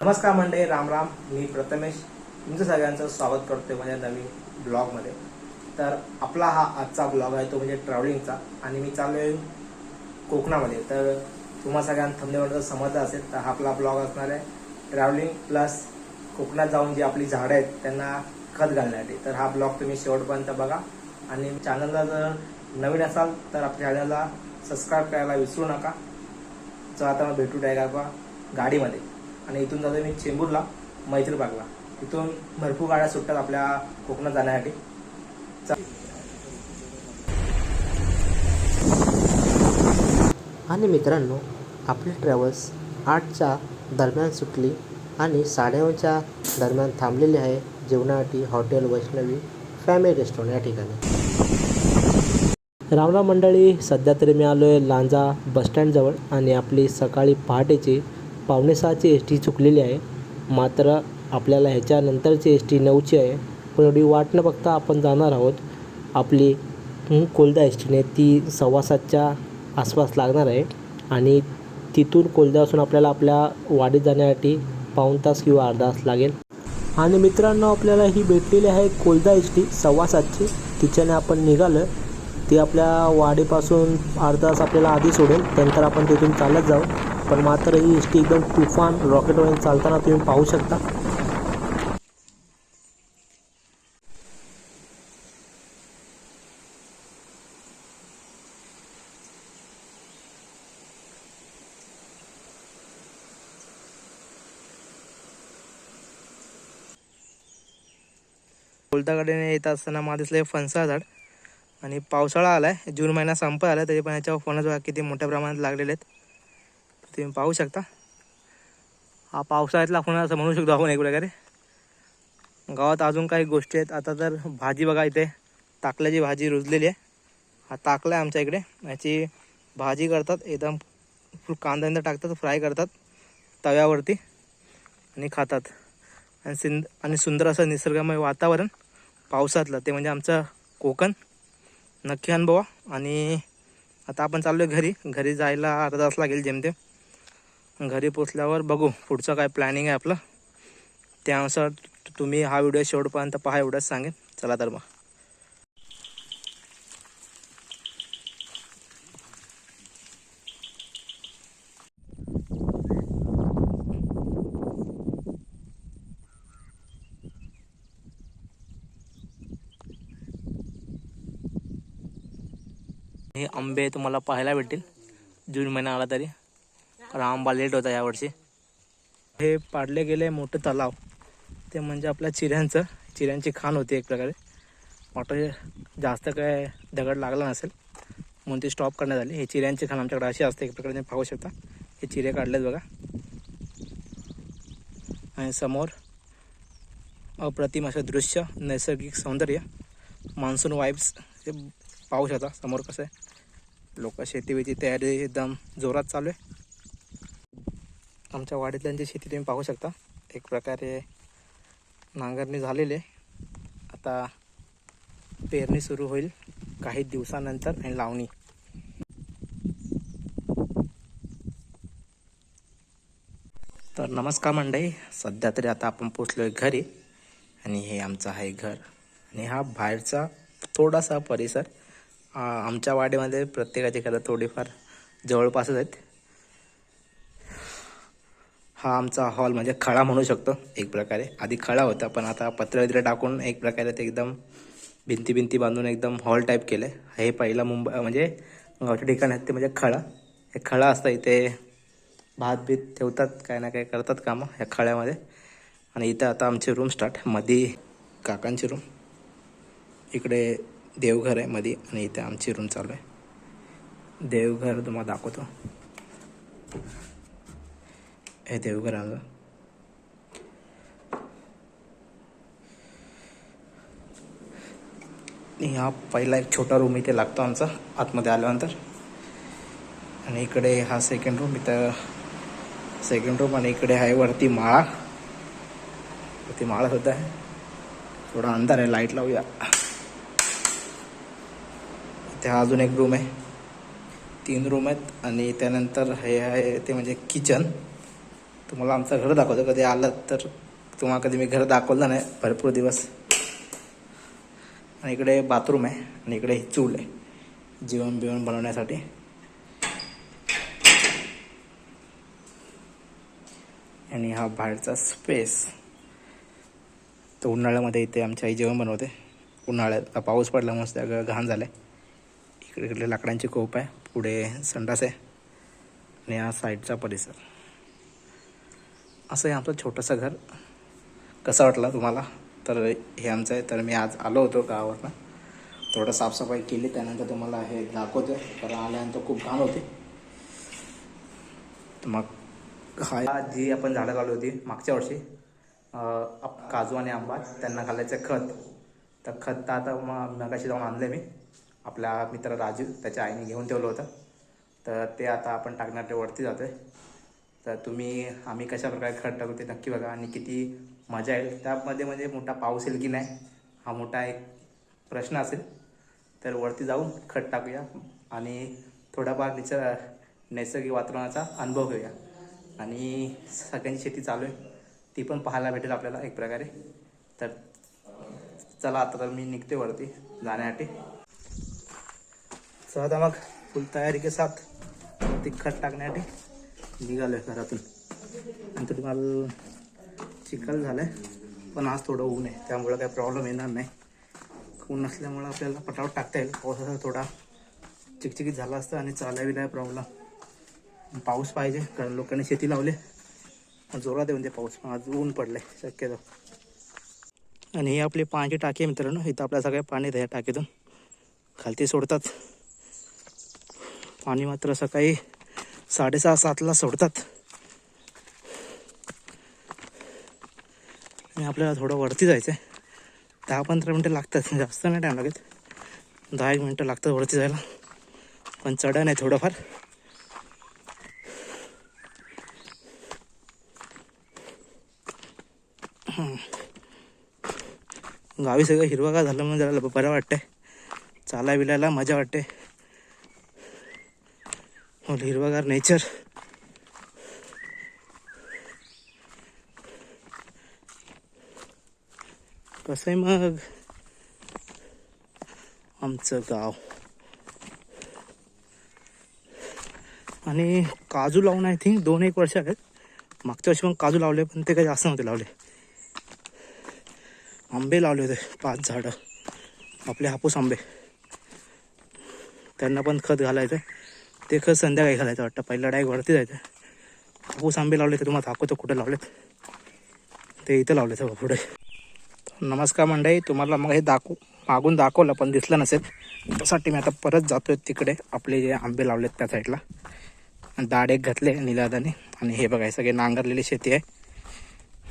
नमस्कार मंडळी राम राम. मी प्रथमेश. तुमचं सगळ्यांचं स्वागत करतोय माझ्या नवीन ब्लॉगमध्ये. तर आपला हा आजचा ब्लॉग आहे तो म्हणजे ट्रॅव्हलिंगचा आणि मी चालू आहे कोकणामध्ये. तर तुम्हा सगळ्यांना थंबनेवर समजलं असेल तर हा आपला ब्लॉग असणार आहे. ट्रॅव्हलिंग प्लस कोकणात जाऊन जी आपली झाडं आहेत त्यांना खत घालण्यासाठी. तर हा ब्लॉग तुम्ही शेवटपर्यंत बघा. आणि चॅनलला जर नवीन असाल तर आपल्या चॅनलला सबस्क्राईब करायला विसरू नका. चला आता मग भेटू डायरेक्ट गाडीमध्ये. आणि इथून जातो मी चेंबूरला मैत्रीबागला इथून भरपूर गाड्या सुटतात आपल्या कोकणात जाण्यासाठी. आणि मित्रांनो आपली ट्रॅव्हल्स आठच्या दरम्यान सुटली आणि साडेनऊच्या दरम्यान थांबलेली आहे जेवणासाठी हॉटेल वैष्णवी फॅमिली रेस्टॉरंट या ठिकाणी. रामराम मंडळी सध्या तरी मी आलो आहे लांजा बसस्टँडजवळ आणि आपली सकाळी पहाटेची पावणे सहाची एस टी चुकलेली आहे. मात्र आपल्याला ह्याच्यानंतरची एस टी नऊची आहे. पण एवढी वाट न बघता आपण जाणार आहोत. आपली कोलदा एस टीने ती सव्वा सातच्या आसपास लागणार आहे. आणि तिथून कोलद्यापासून आपल्याला आपल्या वाडीत जाण्यासाठी पाऊण तास किंवा अर्धा तास लागेल. आणि मित्रांनो आपल्याला ही भेटलेली आहे कोलदा एस टी सव्वा सातची. तिच्याने आपण निघालं. ती आपल्या वाडीपासून अर्धा तास आपल्याला आधी सोडेल. नंतर आपण तिथून चालत जाऊ. पण मात्र ही एस टी एकदम तुफान रॉकेटवरून चालताना तुम्ही पाहू शकता. कोलताकडेने येत असताना मला दिसलं फणसा झाड. आणि पावसाळा आलाय जून महिना संपत आला तरी पण याच्यावर फणस किती मोठ्या प्रमाणात लागलेले आहेत. तुम्ही पाहू शकता. हा पावसाळ्यातला फणस असं म्हणू शकतो आपण एक प्रकारे. गावात अजून काही गोष्टी आहेत. आता तर भाजी बघा इथे. ताकल्याची भाजी रुजलेली आहे. हा ताकला आहे आमच्या इकडे. याची भाजी करतात. एकदम फुल कांदा टाकतात फ्राय करतात तव्यावरती आणि खातात. आणि सिंद आणि सुंदर असं निसर्गमय वातावरण पावसातलं. ते म्हणजे आमचं कोकण. नक्की अनुभवा. आणि आता आपण चाललो आहे घरी. घरी जायला अर्धा तास लागेल जेमतेम. घरी पोचल्यावर बघू पुढचं काय प्लॅनिंग आहे आपलं. त्यानुसार तुम्ही हा व्हिडिओ शेवटपर्यंत पहा एवढंच सांगेन. चला तर मग. हे आंबे तुम्हाला पाहायला भेटतील. जून महिना आला तरी. कारण आंबा लेट होता यावर्षी. हे पाडले गेले मोठं तलाव. ते म्हणजे आपल्या चिऱ्यांचं चिऱ्यांची खाण होती एक प्रकारे. मोठं जास्त काय दगड लागला नसेल म्हणून ती स्टॉप करण्यात आली. हे चिऱ्यांची खाण आमच्याकडे अशी असते एक प्रकारे तुम्ही पाहू शकता. हे चिरे काढलेत बघा. आणि समोर अप्रतिम असं दृश्य नैसर्गिक सौंदर्य मान्सून वाईब्स हे पाहू शकता. समोर कसं आहे? लोक शेतीविती तयारी एकदम जोरात चालू आहे. आमच्या वाडीतल्यांची शेती तुम्ही पाहू शकता. एक प्रकारे नांगरणी झालेली आहे. आता पेरणी सुरू होईल काही दिवसानंतर आणि लावणी. तर नमस्कार मंडळी सध्या तरी आता आपण पोचलो आहे घरी आणि हे आमचं आहे घर. आणि हा बाहेरचा थोडासा परिसर आमच्या वाडीमध्ये प्रत्येकाचे घरं थोडीफार जवळपासच आहेत. हा आमचा हॉल म्हणजे खळा म्हणू शकतो एक प्रकारे. आधी खळा होता पण आता पत्र वगैरे टाकून एक प्रकारे ते एकदम भिंती भिंती बांधून एकदम हॉल टाईप केलं. आहे हे पहिला मुंबई म्हणजे गावच्या ठिकाण आहेत ते म्हणजे खळा हे खळा असतं इथे भात बीत ठेवतात काय ना काय करतात कामं ह्या खळ्यामध्ये आणि इथं आता आमचे रूम स्टार्ट मधी काकांची रूम इकडे देवघर आहे मध्ये आणि इथे आमची रूम चालू आहे. देवघर तुम्हाला दाखवतो. हे देवघर आलं हा पहिला एक छोटा रूम इथे लागतो आमचा आतमध्ये आल्यानंतर. आणि इकडे हा सेकंड रूम इथं सेकंड रूम आणि इकडे आहे वरती माळा. वरती माळा सुद्धा आहे. थोडा अंधार आहे लाइट लावूया. इथे हा अजून एक रूम आहे. तीन रूम आहेत आणि त्यानंतर हे आहे ते म्हणजे किचन तुम्हाला आमचं घर दाखवतो. कधी आलं तर तुम्हाला कधी मी घर दाखवलं नाही. भरपूर दिवस. आणि इकडे बाथरूम आहे आणि इकडे ही चूल आहे. जेवण बिवण बनवण्यासाठी. आणि हा बाहेरचा स्पेस तर उन्हाळ्यामध्ये इथे आमची आई जेवण बनवते. उन्हाळ्यात पाऊस पडला मस्त घाण झालं आहे इकडे इकडे लाकडांची कोप आहे. पुढे संडास आहे. आणि हा साईडचा परिसर. असं आहे आमचं छोटंसं घर. कसं वाटलं तुम्हाला? तर हे आमचं आहे. तर मी आज आलो होतो गावावरनं. थोडं साफसफाई केली. त्यानंतर तुम्हाला हे दाखवतो तर आल्यानंतर खूप घाण होते. मग हा जी आपण झाडं लावली होती मागच्या वर्षी आप- काजू आणि आंबा त्यांना घालायचं खत. तर खत तर आता मग मगाशी जाऊन आणलं मी. आपला मित्र राजू त्याच्या आईने घेऊन ठेवलं होतं. तर ते आता आपण टाकणार ते वरती जातोय. तर तुम्ही आम्ही कशा प्रकारे खत टाकू ते नक्की बघा. आणि किती मजा येईल. त्यामध्ये म्हणजे मोठा पाऊस येईल की नाही हा मोठा एक प्रश्न असेल. तर वरती जाऊन खत टाकूया आणि थोडाफार निसर्ग नैसर्गिक वातावरणाचा अनुभव घेऊया. आणि सगळ्यांची शेती चालू आहे. ती पण पाहायला भेटेल आपल्याला एक प्रकारे. तर चला आता तर मी निघते वरती जाण्यासाठी. चला मग फुल तयारी के साथ. ती खत टाकण्यासाठी. निघालो आहे घरातून. नंतर तुम्हाला चिखल झालं आहे पण आज थोडं ऊन आहे. त्यामुळं काही प्रॉब्लेम येणार नाही. ऊन नसल्यामुळं आपल्याला पटावट टाकता येईल. पावसाचा थोडा चिकचिकीत झाला असतं आणि चालावी नाही प्रॉब्लेम पाऊस पाहिजे. कारण लोकांनी शेती लावली. जोरात येऊन ते म्हणजे पाऊस. आज ऊन पडलंय. शक्यतो. आणि हे आपली पाण्याची टाकी आहे मित्रांनो. इथं आपल्या सगळ्या पाणी आहे टाकीतून. खालती सोडतात. पाणी मात्र सकाळी साडेसहा सातला सोडतात. आणि आपल्याला थोडं वरती जायचं आहे दहा पंधरा मिनटं लागतात. जास्त नाही टाईम लागत. दहा एक मिनटं लागतात वरती जायला. पण चढा नाही थोडंफार. गावी सगळं हिरवागार झालं म्हणून जरा बरं वाटतंय. चाला बिलायला मजा वाटते. फुल हिरवागार नेचर। कसं आहे मग? आमचं गाव। आणि काजू लावून आय थिंक दोन एक वर्ष आहेत। मागच्या वर्षी पण काजू लावले पण ते काही जास्त नव्हते लावले। आंबे लावले होते पाच झाडं। आपले हापूस आंबे। त्यांना पण खत घालायचं ते खत संध्याकाळी घालायचं वाटतं. पहिला डायरेक्ट वरती जायचं. हापूस आंबे लावले ते तुम्हाला? दाखवतो कुठे लावलेत? ते इथं लावले बघा पुढे. नमस्कार मंडळी तुम्हाला मग हे दाखवू मागून दाखवलं पण दिसलं नसेल. त्यासाठी मी आता परत जातोय तिकडे. आपले जे आंबे लावलेत त्या साईडला. दाड एक घातले निलादाने. आणि हे बघाय सगळे नांगरलेली शेती आहे.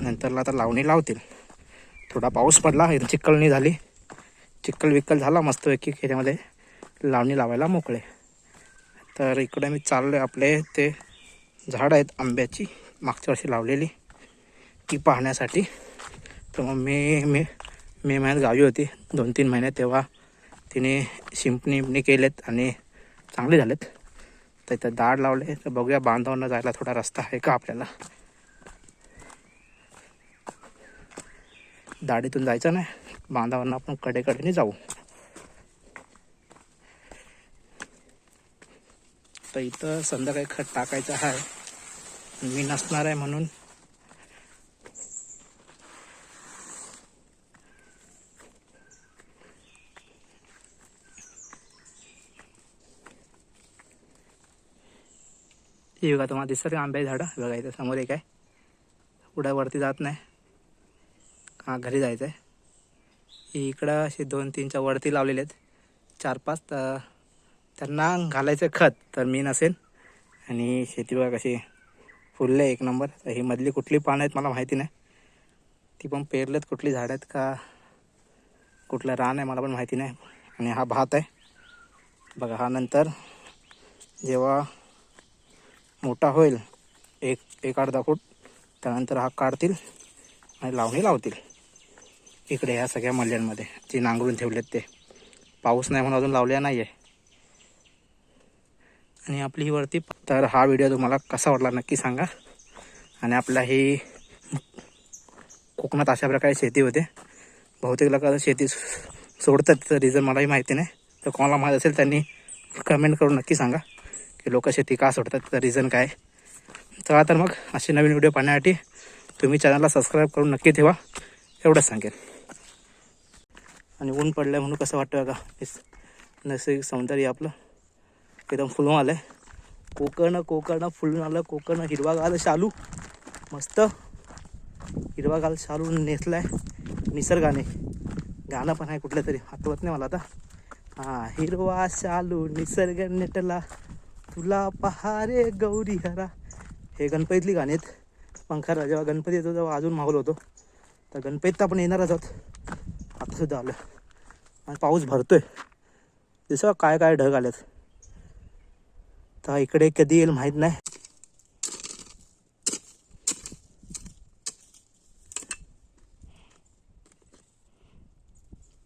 नंतरला आता लावणी लावतील. थोडा पाऊस पडला चिखलणी झाली. चिखल विक्कल झाला मस्तपैकी त्याच्यामध्ये लावणी लावायला मोकळे. तर इकडे मी चाललो आहे आपले ते झाडं आहेत आंब्याची मागच्या वर्षी लावलेली ती पाहण्यासाठी. तर मग मे मे मे महिन्यात गावी होती दोन तीन महिने तेव्हा तिने शिंपणी केलेत आणि चांगले झालेत. तर इथं दाड लावले तर बघूया बांधावरनं जायला थोडा रस्ता आहे का आपल्याला. दाढीतून जायचं नाही बांधावांना आपण कडेकडेने जाऊ. तर इथं संध्याकाळी खत टाकायचं आहे. मी नसणार आहे म्हणून. हे बघा तुम्हाला दिसत का आंब्याची झाडं? बघा इथं समोर एक आहे. पुढं वरती जात नाही. का घरी जायचं आहे इकडं असे दोन तीनच्या वरती लावलेले आहेत. चार पाच तर त्यांना घालायचं खत तर मी नसेल आणि शेती बघा कशी फुलले एक नंबर. तर ही मधली कुठली पानं आहेत मला माहिती नाही. ती पण पेरलेत कुठली झाडं आहेत का? कुठलं रान आहे मला पण माहिती नाही. आणि हा भात आहे. बघा हा नंतर जेव्हा मोठा होईल एक एक अर्धा फूट त्यानंतर हा काढतील आणि लावणी लावतील. इकडे ह्या सगळ्या मल्ल्यांमध्ये जे नांगरून ठेवलेत ते. पाऊस नाही म्हणून अजून लावल्या नाही आहे आणि आपली ही वरती. तर हा व्हिडिओ तुम्हाला कसा वाटला नक्की सांगा. आणि आपला ही कोकणात अशा प्रकारे शेती होते. बहुतेक लोक शेती सोडतात त्याचं रिझन मलाही माहिती नाही. तर कोणाला माहीत असेल त्यांनी कमेंट करून नक्की सांगा. की लोक शेती का सोडतात त्याचं रिझन काय चला तर मग असे नवीन व्हिडिओ पाहण्यासाठी तुम्ही चॅनलला सबस्क्राईब करून नक्की ठेवा. एवढंच सांगेन. आणि ऊन पडलं आहे म्हणून कसं वाटतं का नैसर्गिक सौंदर्य आपलं. एकदम फुलून आलं आहे कोकण कोकण फुलून आलं. कोकण हिरवागाल शालू. मस्त. हिरवागाल शालू नेसलाय निसर्गाने. गाणं पण आहे कुठलं तरी. आठवत नाही मला आता. हां हिरवा शालू निसर्ग नेटला. तुला पहारे गौरी हरा. हे गणपतीतली गाणी आहेत. पंखारा जेव्हा गणपती येतो तेव्हा अजून माहोल होतो. तर गणपतीत तर आपण येणारच आहोत. आता सुद्धा आलं आणि पाऊस भरतोय. दिसं काय काय ढग आलेत. आता इकडे कधी येईल माहीत नाही.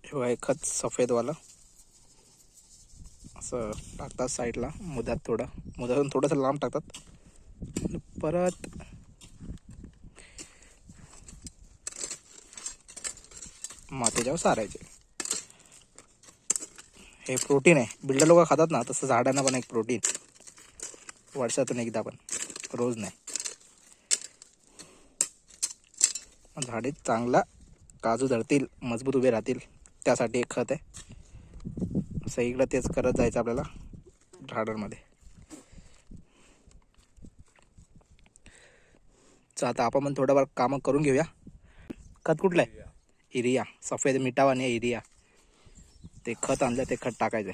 हे खत सफेदवाला. असं टाकतात साईडला मुद्यात थोडं. मुद्यातून थोडंसं लांब टाकतात. परत मातीच्यावर सारायचे. हे प्रोटीन आहे. बिल्डर लोक खातात ना तसं झाडांना पण एक प्रोटीन. वर्षातून एकदा पण. रोज नाही. झाडे चांगला काजू धरतील मजबूत उभे राहतील. त्यासाठी एक खत आहे. इकडं तेच करत जायचं आपल्याला झाडांमध्ये. तर आता आपण पण थोडंफार कामं करून घेऊया. खत कुठलं आहे? इरिया. सफेद मिठावाने इरिया. ते खत आणलं ते खत टाकायचं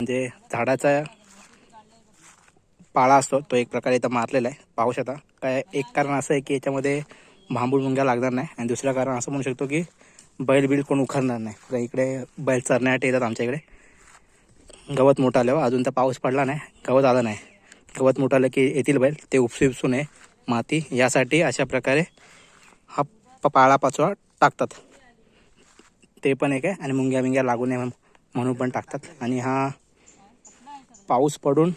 म्हणजे झाडाचा पाळा असतो तो एक प्रकारे इथं मारलेला आहे. पाहू शकता. काय एक कारण असं आहे की याच्यामध्ये भांबूळ मुंग्या लागणार नाही आणि दुसरं कारण असं म्हणू शकतो की बैल बिल कोण उखरणार नाही. तर इकडे बैल चरण्यासाठी येतात आमच्या इकडे. गवत मोठं हो, आल्यावर अजून तर पाऊस पडला नाही. गवत आलं नाही. गवत मोठं आलं की येतील बैल. ते उपसू उपसू नये. माती यासाठी अशा प्रकारे हा प- पाळा टाकतात. ते पण एक आहे. आणि मुंग्या बिंग्या लागू नये म्हणून- म्हणून पण टाकतात. आणि हा पाऊस पडून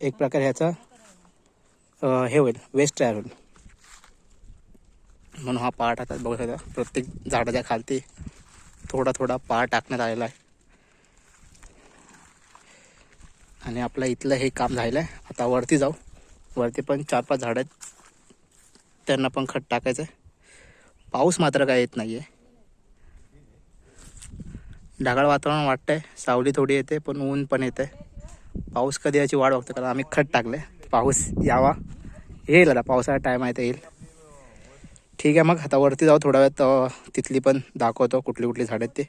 एक प्रकारे ह्याचा हे होईल वेस्ट तयार होईल. म्हणून हा पाळ टाकतात बघू शकता प्रत्येक झाडाच्या खालती थोडा थोडा पाळ टाकण्यात आलेला आहे. आणि आपलं इथलं हे काम झालेलं आहे. आता वरती जाऊ. वरती पण चार पाच झाडं आहेत. त्यांना पण खत टाकायचं आहे पाऊस मात्र काय येत नाही आहे ढगाळ वातावरण वाटतंय. सावली थोडी येते पण ऊन पण येते पाऊस कधी याची वाढ बघतो कारण आम्ही खत टाकले पाऊस यावा. येईल आता पावसाळा टाईम आहे तर येईल. ठीक आहे मग आता वरती जाऊ थोड्या वेळात तिथली पण दाखवतो कुठली कुठली झाडं आहेत ते.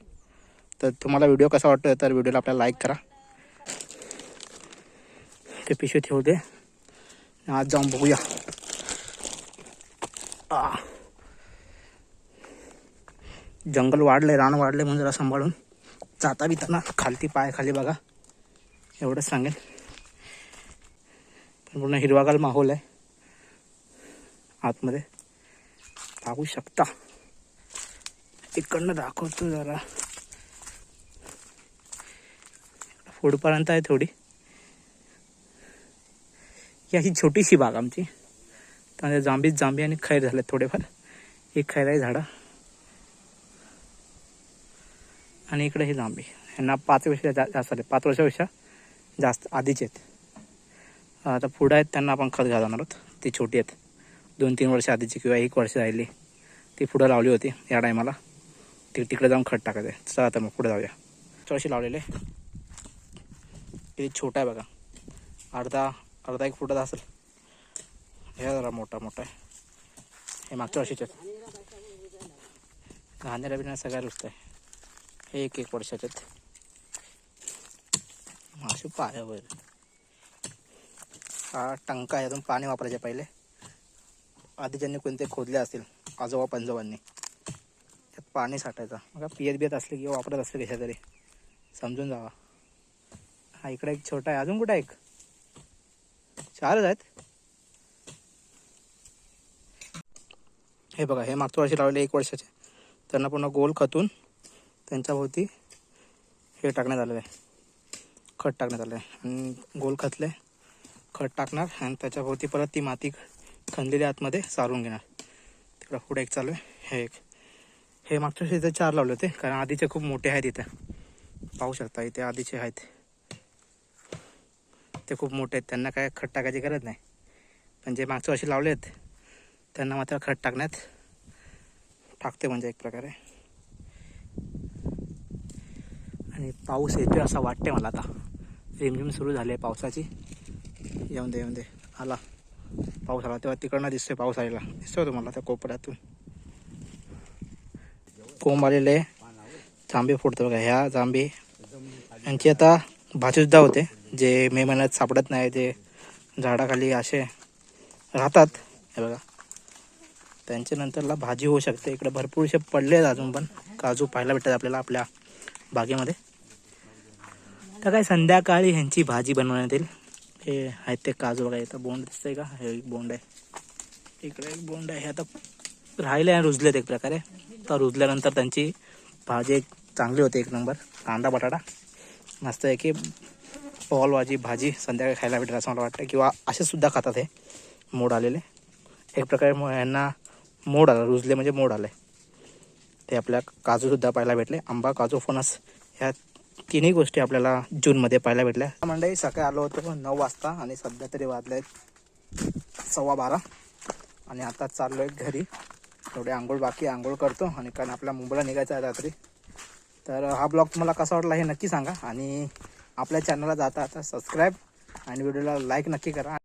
तर तुम्हाला व्हिडिओ कसा वाटतो तर व्हिडिओला आपल्याला लाईक करा. ते पिशवी ठेवते आज जाऊन बघूया. आ. जंगल वाढलंय रान वाढलंय म्हणजे जरा सांभाळून. जाता बिताना खालती पाय खाली बघा. एवढंच सांगेन. पण पूर्ण हिरवागार माहोल आहे. आतमध्ये. पाहू शकता. इकडनं दाखवतो जरा. पुढपर्यंत आहे थोडी. ही छोटीशी बाग आमची. त्यामध्ये जांबीच जांबी आणि खैर झाले थोडेफार. एक खैर आहे झाडं. आणि इकडे हे जांबी यांना पाच वर्ष जा जास्त झाले. पाच वर्षापेक्षा जास्त आधीचे आहेत. आता पुढं आहेत त्यांना आपण खत घालणार आहोत. ती छोटी आहेत. दोन तीन वर्ष आधीची किंवा एक वर्ष राहिली ती पुढं लावली होती या टायमाला. ती तिकडे जाऊन खत टाकायचं आहे. चला आता मग पुढे जाऊया. चौशी लावलेले किती छोटा आहे बघा. अर्धा अर्धा एक फुटाचा असेल. हे जरा मोठा मोठा आहे. हे मागच्या वर्षीचे आहेत. घाणेरा बिना सगळ्या रुचत आहे. हे एक एक वर्षाचे आहेत. मासे पायावर हा टंका आहे यातून पाणी वापरायचे पहिले. आधी ज्यांनी कोणते खोदले असतील आजोबा पंजोबांनी त्यात पाणी साठायचं. मग पियत बियत असले किंवा वापरत असले कशा तरी. समजून जावा. हा इकडे एक छोटा आहे. अजून कुठं आहे एक? चारच आहेत. हे बघा हे मागच्या वर्षी लावले एक वर्षाचे. त्यांना पुन्हा गोल खतून त्यांच्याभोवती हे टाकण्यात आलेलं आहे. खत टाकण्यात आलं आहे आणि गोल खतले खत टाकणार आणि त्याच्याभोवती परत ती माती खणलेली आतमध्ये सारून घेणार. तिकडं पुढे एक चालू आहे. हे एक. हे मागच्या वर्षी इथे चार लावले होते कारण आधीचे खूप मोठे आहेत इथे. पाहू शकता इथे आधीचे आहेत. ते खूप मोठे आहेत. त्यांना काय खत टाकायची गरज नाही. पण जे मागच्या वर्षी लावले आहेत त्यांना मात्र खत टाकण्यात टाकते म्हणजे एक प्रकारे. आणि पाऊस येतोय असा वाटते मला आता. रिमझिम सुरू झाली आहे पावसाची. येऊन दे येऊन दे. आला. पाऊस आला. तेव्हा तिकडनं दिसतोय पाऊस आलेला. दिसतोय तुम्हाला त्या कोपऱ्यातून. कोंब आलेले जांबे फोडतो बघा. ह्या जांबे यांची आता भाजीसुद्धा होते. जे मे महिन्यात सापडत नाही जे झाडाखाली असे राहतात. हे बघा. त्यांच्यानंतरला भाजी होऊ शकते. इकडे भरपूरसे पडले आहेत अजून पण. काजू पाहायला भेटतात आपल्याला आपल्या बागेमध्ये. तर काय संध्याकाळी ह्यांची भाजी बनवण्यात येईल. हे आहेत ते काजू बघा इथं बोंड दिसतंय का? हे एक बोंड आहे. इकडे एक बोंड आहे. हे आता राहिले आणि रुजलेत एक प्रकारे. तर रुजल्यानंतर त्यांची भाजी एक चांगली होते एक नंबर. कांदा बटाटा. मस्त आहे की पॉलवाजी भाजी संध्याकाळी खायला भेटेल असं मला वाटतं किंवा असे सुद्धा खातात हे. मोड आलेले. एक प्रकारे यांना मोड आला. रुजले म्हणजे मोड आले ते आपल्या काजूसुद्धा पाहायला भेटले. आंबा काजू फणस ह्या तिन्ही गोष्टी आपल्याला जूनमध्ये पाहायला भेटल्या. मंडळी सकाळी आलो होतो नऊ वाजता आणि सध्या तरी वाजले आहेत सव्वा बारा. आणि आता चाललो आहे घरी. थोडी आंघोळ बाकी आंघोळ करतो आणि कारण आपल्या मुंबईला निघायचं आहे रात्री. तर हा ब्लॉग तुम्हाला कसा वाटला हे नक्की सांगा. आणि आपल्या चॅनलला जाता आता सबस्क्राईब आणि व्हिडिओला लाईक नक्की करा.